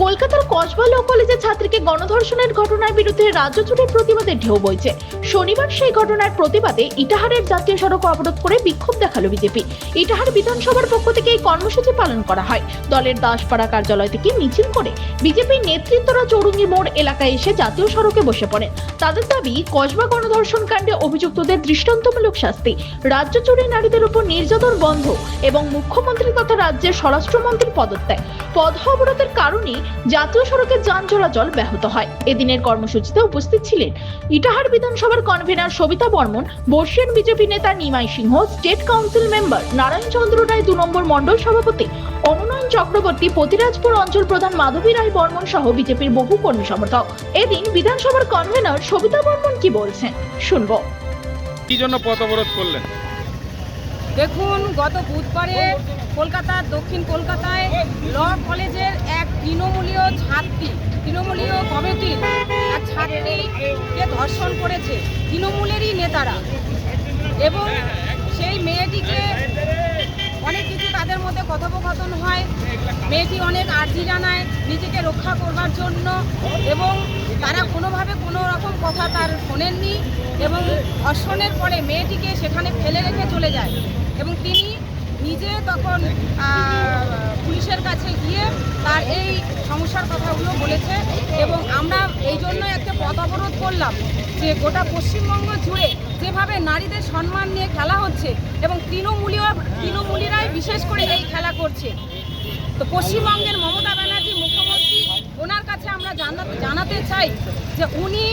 কলকাতার কসবা ল কলেজের ছাত্রীকে গণধর্ষণের ঘটনার বিরুদ্ধে রাজ্য জুড়ে প্রতিবাদের ঢেউ বইছে। শনিবার সেই ঘটনার প্রতিবাদে ইটাহারের জাতীয় সড়ক অবরোধ করে বিক্ষোভ দেখাল বিজেপি। ইটাহার বিধানসভার পক্ষ থেকে এই কর্মসূচি পালন করা হয়। দলের দাসপাড়া কার্যালয় থেকে মিছিল করে বিজেপির নেতৃত্বরা চৌরঙ্গি মোড় এলাকায় এসে জাতীয় সড়কে বসে পড়েন। তাদের দাবি, কসবা গণধর্ষণ কাণ্ডে অভিযুক্তদের দৃষ্টান্তমূলক শাস্তি, রাজ্য জুড়ে নারীদের উপর নির্যাতন বন্ধ এবং মুখ্যমন্ত্রী তথা রাজ্যের স্বরাষ্ট্রমন্ত্রীর পদত্যাগ। পদ অবরোধের কারণে জাতীয় সড়কে যান চলাচল ব্যাহত হয়। এদিনের কর্মসূচিতে উপস্থিত ছিলেন ইটাহার বিধানসভার কনভেনার সবিতা বর্মন, বর্ষিয়ান বিজেপি নেতা Nimai Singha, state council member Narayan Chandra Roy দু নম্বর মণ্ডল সভাপতি অনুনয়ন চক্রবর্তী, পতিরাজপুর অঞ্চল প্রধান মাধবী রায় বর্মন সহ বিজেপির বহু কর্মী সমর্থক। এদিন বিধানসভার কনভেনার সবিতা বর্মন কি বলছেন? শুনব। কি জন্য পথ অবরোধ করলেন? দেখুন, গত বুধবারে কলকাতার দক্ষিণ কলকাতায় ল কলেজের এক তৃণমূলীয় ছাত্রী, তৃণমূলীয় কমিটির এক ছাত্রীকে ধর্ষণ করেছে তৃণমূলেরই নেতারা। এবং সেই মেয়েটিকে অনেক কিছু তাদের মধ্যে কথোপকথন হয়। মেয়েটি অনেক আর্জি জানায় নিজেকে রক্ষা করবার জন্য এবং তারা কোনোভাবে কোনো রকম কথা তার শোনেননি এবং ধর্ষণের পরে মেয়েটিকে সেখানে ফেলে রেখে চলে যায়। এবং তিনি নিজে তখন পুলিশের কাছে গিয়ে তার এই সমস্যার কথাগুলো বলেছে এবং আমরা এই জন্য একটা পথ অবরোধ করলাম যে গোটা পশ্চিমবঙ্গ জুড়ে যেভাবে নারীদের সম্মান নিয়ে খেলা হচ্ছে এবং তৃণমূলীয়, তৃণমূলীরাই বিশেষ করে এই খেলা করছে। তো পশ্চিমবঙ্গের মমতা ব্যানার্জি মুখ্যমন্ত্রী, ওনার কাছে আমরা জানাতে জানাতে চাই যে উনি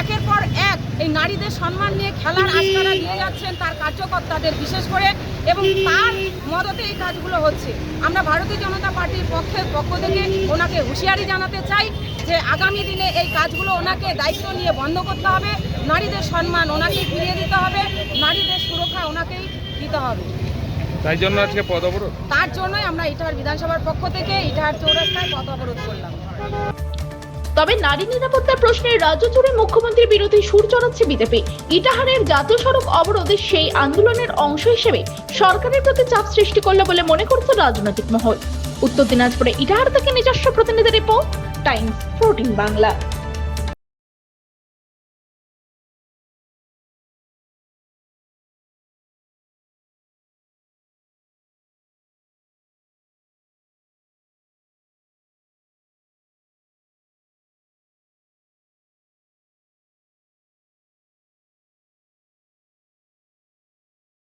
একের পর এক এই নারীদের সম্মান নিয়ে খেলার আশকারা নিয়ে যাচ্ছেন, তার কার্যকর্তাদের বিশেষ করে এবং তার মদতে এই কাজগুলো হচ্ছে। আমরা ভারতীয় জনতা পার্টির পক্ষে পক্ষ থেকে ওনাকে হুঁশিয়ারি জানাতে চাই যে আগামী দিনে এই কাজগুলো ওনাকে দায়িত্ব নিয়ে বন্ধ করতে হবে। নারীদের সম্মান ওনাকেই ফিরিয়ে দিতে হবে। নারীদের সুরক্ষা ওনাকেই দিতে হবে। তাই জন্য আজকে পথ অবরোধ? তার জন্যই আমরা ইটাহার বিধানসভার পক্ষ থেকে ইটাহার চৌরাস্তায় পথ অবরোধ করলাম। তবে নারী নিরাপত্তার প্রশ্নে রাজ্য জুড়ে মুখ্যমন্ত্রীর বিরোধী সুর চড়াচ্ছে বিজেপি। ইটাহারের জাতীয় সড়ক অবরোধে সেই আন্দোলনের অংশ হিসেবে সরকারের প্রতি চাপ সৃষ্টি করল বলে মনে করছে রাজনৈতিক মহল। উত্তর দিনাজপুরে ইটাহার থেকে নিজস্ব প্রতিনিধি রিপোর্ট, টাইমস ফোরটিন বাংলা।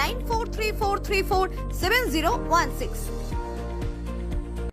9434347016.